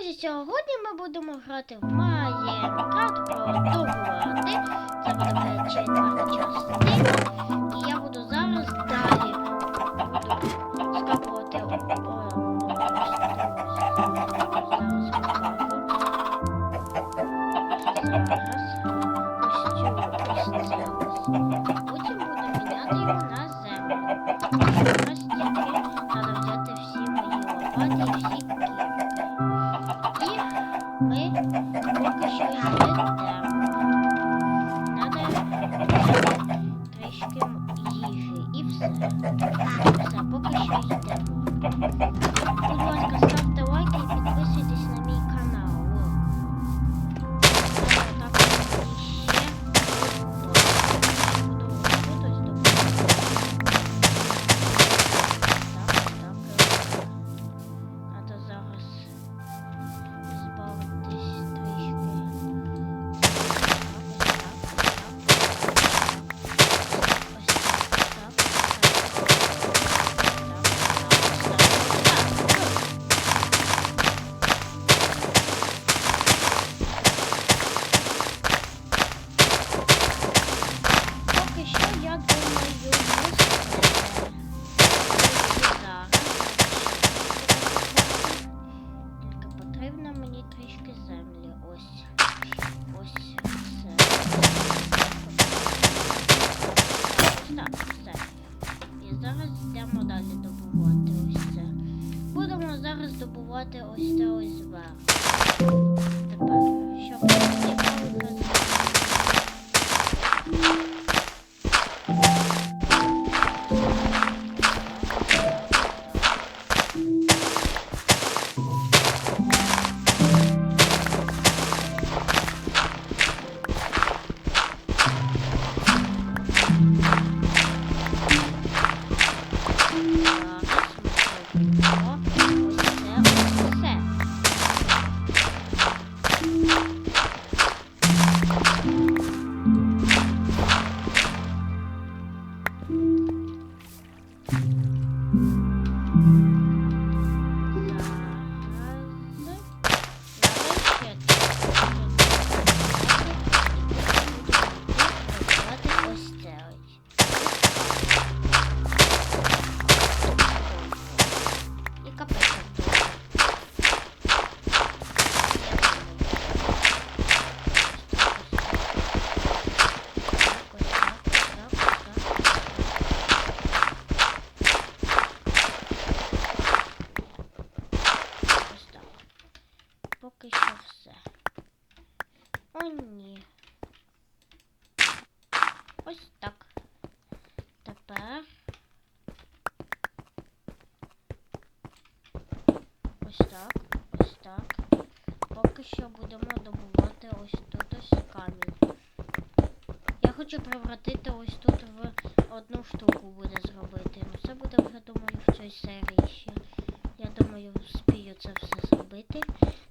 Друзі, сьогодні ми будемо грати в Майнкрафт продовжувати. Буде вже четверта частина. І я буду зараз далі буду скапувати Потім буду міняти його на землю. Зараз тільки треба взяти всі мої лопати і всі це ось зверху. Тепер, щоб не чекали Ось так. Тепер. Ось так, ось так. Поки що будемо добувати ось тут ось камінь. Я хочу превратити ось тут в одну штуку буде зробити. Ну це буде вже думаю в цій серії ще. Я думаю, вспію це все зробити.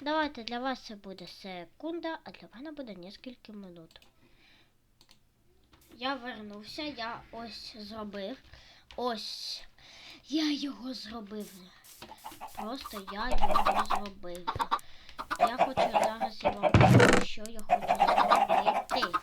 Давайте для вас це буде секунда, а для мене буде кілька минут. Я вернувся, я ось зробив. Ось. Я його зробив. Просто я його зробив. Я хочу зараз я вам що я хочу зробити.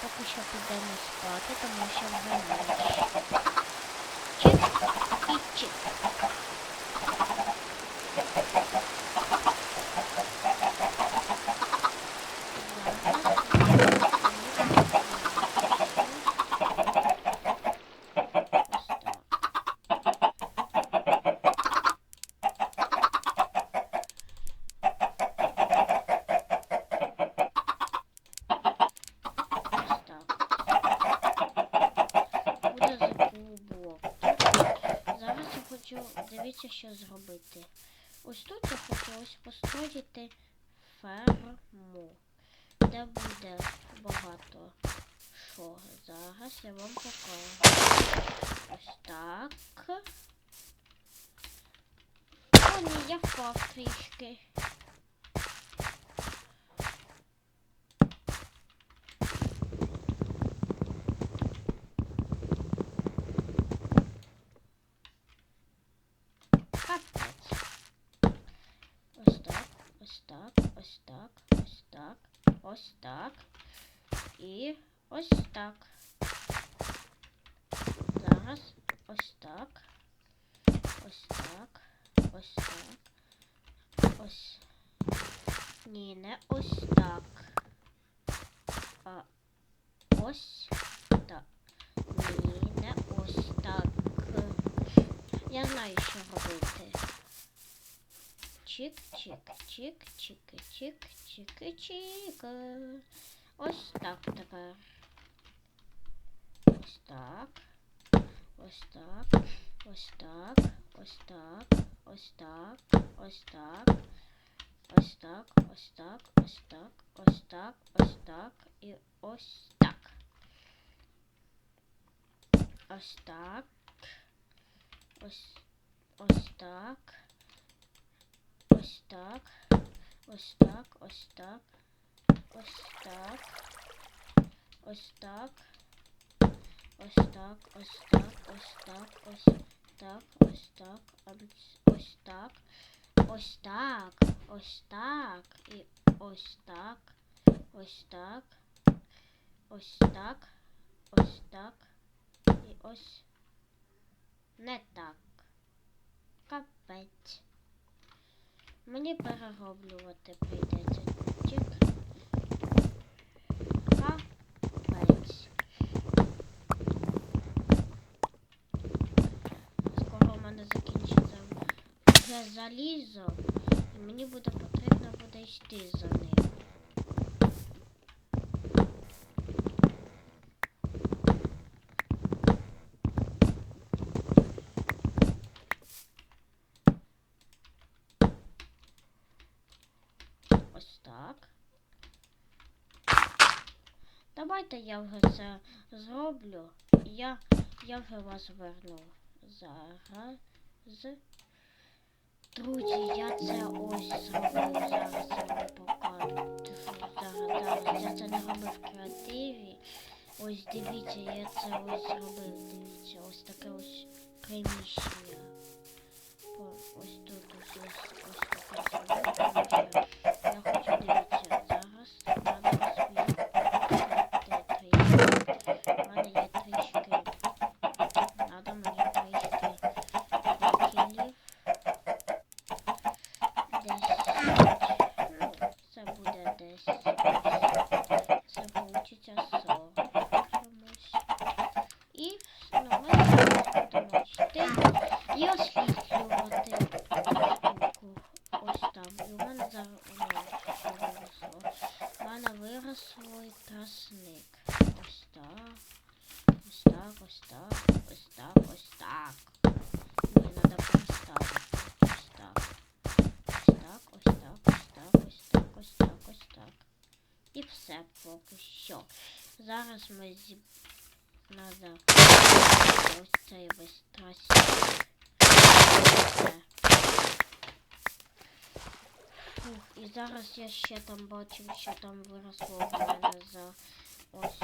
Поки що підемо спати, тому що вже ніч. Чик і чик. Буде закубок. Зараз я хочу, дивіться, зробити. Ось тут я хочу ось построїти ферму, де буде багато що. Зараз я вам покажу. Ось так. О, ні, я впав трішки. Капець. Ось так, ось так, ось так, ось так, ось так. І ось так. Зараз ось так. Ось так. Ось так. Ось. Ні, не ось так. А ось так. Ні, не ось так. Я знаю, що робити. чик, чик, чик, чик, чик, чик, чик. Ось так тепер. Ось так. Ось так. Ось так. Ось так. Ось так. Ось так. Ось так, ось так, ось так, ось так, ось так і ось так. Ось так. Ось ось так. Так. Ось так. Ось так. Ось так. Ось так. Ось так. Ось так. Ось так. Ось так. Ось так. Ось так. Ось так. Ось так. І ось так. Ось так. Ось так. Ось так. І ось не так. Капець. Мені перероблювати прийдеться. тільки. Скоро в мене закінчиться залізо. І мені буде потрібно буде йти за ним. Ось так. Давайте я вже це зроблю. Я, я вже вас верну. Зараз. Друзі, я це ось зробив. Зараз я вам покажу. Зараз, зараз. Я це не робив в креативі. Ось дивіться, я це ось зробив. Дивіться, ось таке ось приміщення. Ось тут ось ось ось таке зробив. Зараз ми зі... Надо ось цей весь. Все. Фух, і зараз я ще там бачив, що там виросло в мене за ось.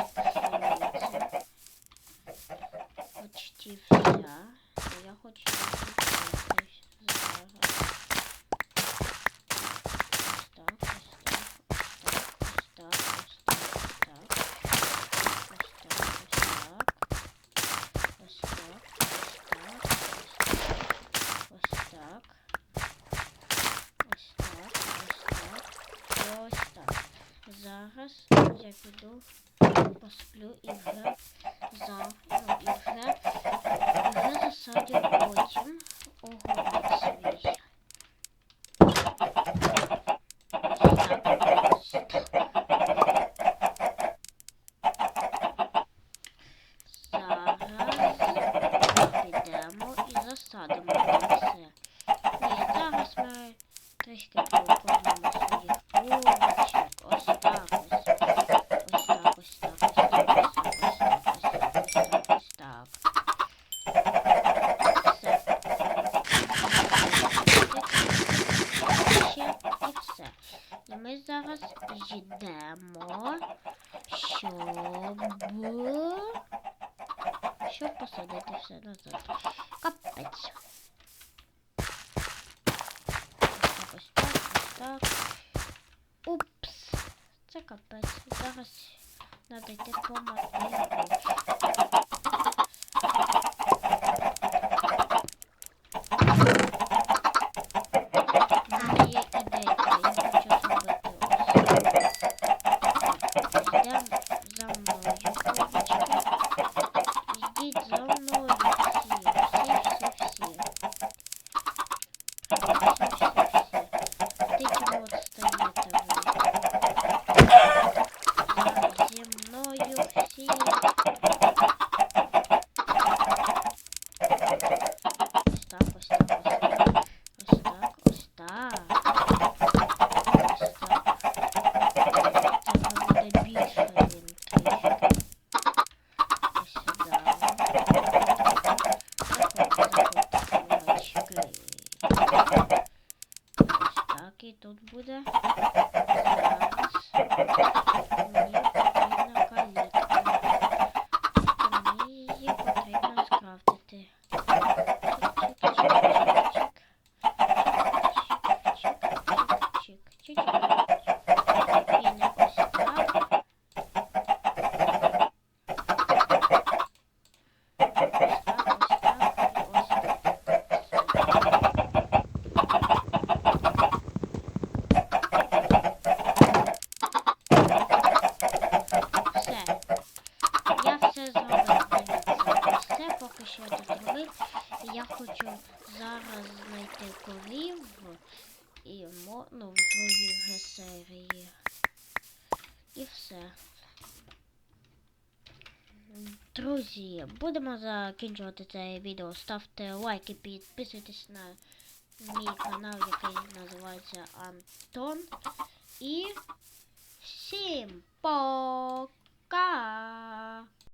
Почти вся. зараз я піду посплю і вже завтра і вже, і вже засадю потім огород свій. よいしょ так. Упс. Це капець. Зараз треба йти по хочу зараз знайти корів і ну, в другій вже серії. І все. Друзі, будемо закінчувати це відео. Ставте лайки, підписуйтесь на мій канал, який називається Антон. І всім пока!